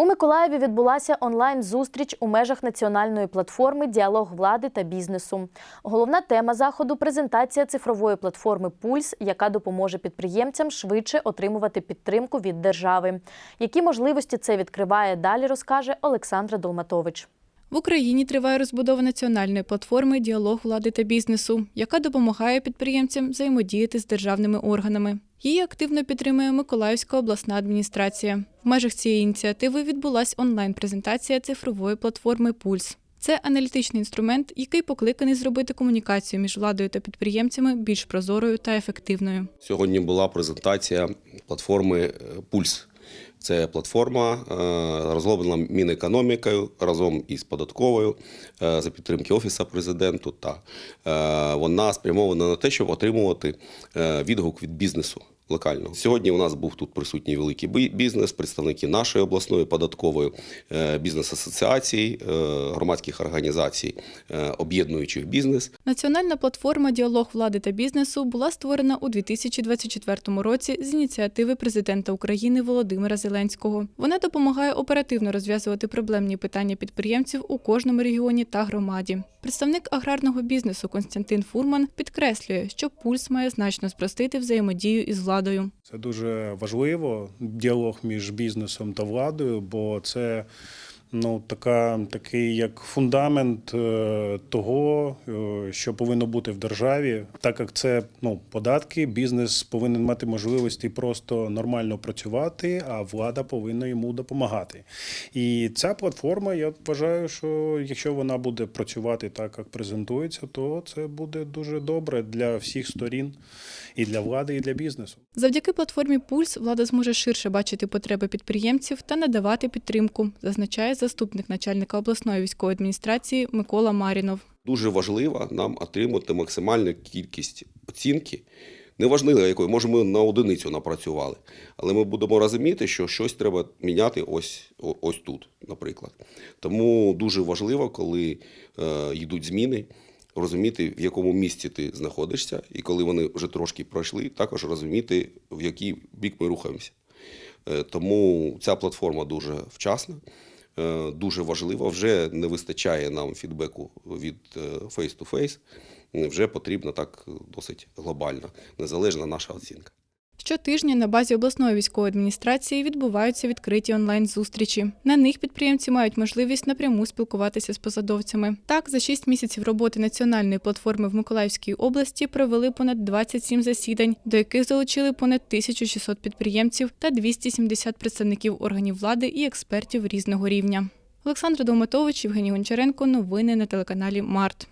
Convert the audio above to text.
У Миколаєві відбулася онлайн-зустріч у межах національної платформи Діалог влади та бізнесу. Головна тема заходу презентація цифрової платформи Пульс, яка допоможе підприємцям швидше отримувати підтримку від держави. Які можливості це відкриває далі, розкаже Олександра Долматович. В Україні триває розбудова національної платформи Діалог влади та бізнесу, яка допомагає підприємцям взаємодіяти з державними органами. Її активно підтримує Миколаївська обласна адміністрація. В межах цієї ініціативи відбулася онлайн-презентація цифрової платформи Пульс. Це аналітичний інструмент, який покликаний зробити комунікацію між владою та підприємцями більш прозорою та ефективною. Сьогодні була презентація платформи Пульс. Це платформа е, розроблена Мінекономікою разом із податковою е, за підтримки Офісу президенту. Та е, вона спрямована на те, щоб отримувати відгук від бізнесу. Локально сьогодні у нас був тут присутній великий бі- бізнес, представники нашої обласної податкової е, бізнес-асоціацій, е, громадських організацій, е, об'єднуючих бізнес. Національна платформа Діалог влади та бізнесу була створена у 2024 році з ініціативи президента України Володимира Зеленського. Вона допомагає оперативно розв'язувати проблемні питання підприємців у кожному регіоні та громаді. Представник аграрного бізнесу Константин Фурман підкреслює, що пульс має значно спростити взаємодію із владою. Це дуже важливо діалог між бізнесом та владою, бо це ну така такий як фундамент е, того, е, що повинно бути в державі. Так як це ну податки, бізнес повинен мати можливості просто нормально працювати, а влада повинна йому допомагати. І ця платформа, я вважаю, що якщо вона буде працювати так, як презентується, то це буде дуже добре для всіх сторін, і для влади, і для бізнесу. Завдяки платформі Пульс влада зможе ширше бачити потреби підприємців та надавати підтримку, зазначає заступник начальника обласної військової адміністрації Микола Марінов. Дуже важливо нам отримати максимальну кількість оцінки. Неважливо, якої, може, ми на одиницю напрацювали, але ми будемо розуміти, що щось треба міняти ось, ось тут, наприклад. Тому дуже важливо, коли е, йдуть зміни, розуміти, в якому місці ти знаходишся, і коли вони вже трошки пройшли, також розуміти, в який бік ми рухаємося. Е, Тому ця платформа дуже вчасна, дуже важлива. Вже не вистачає нам фідбеку від е, face-to-face. Е, Вже потрібна так е, досить глобальна, незалежна наша оцінка. Щотижня на базі обласної військової адміністрації відбуваються відкриті онлайн-зустрічі. На них підприємці мають можливість напряму спілкуватися з посадовцями. Так, за шість місяців роботи національної платформи в Миколаївській області провели понад 27 засідань, до яких залучили понад 1600 підприємців та 270 представників органів влади і експертів різного рівня. Олександр Довматович, Євгеній Гончаренко. Новини на телеканалі Март.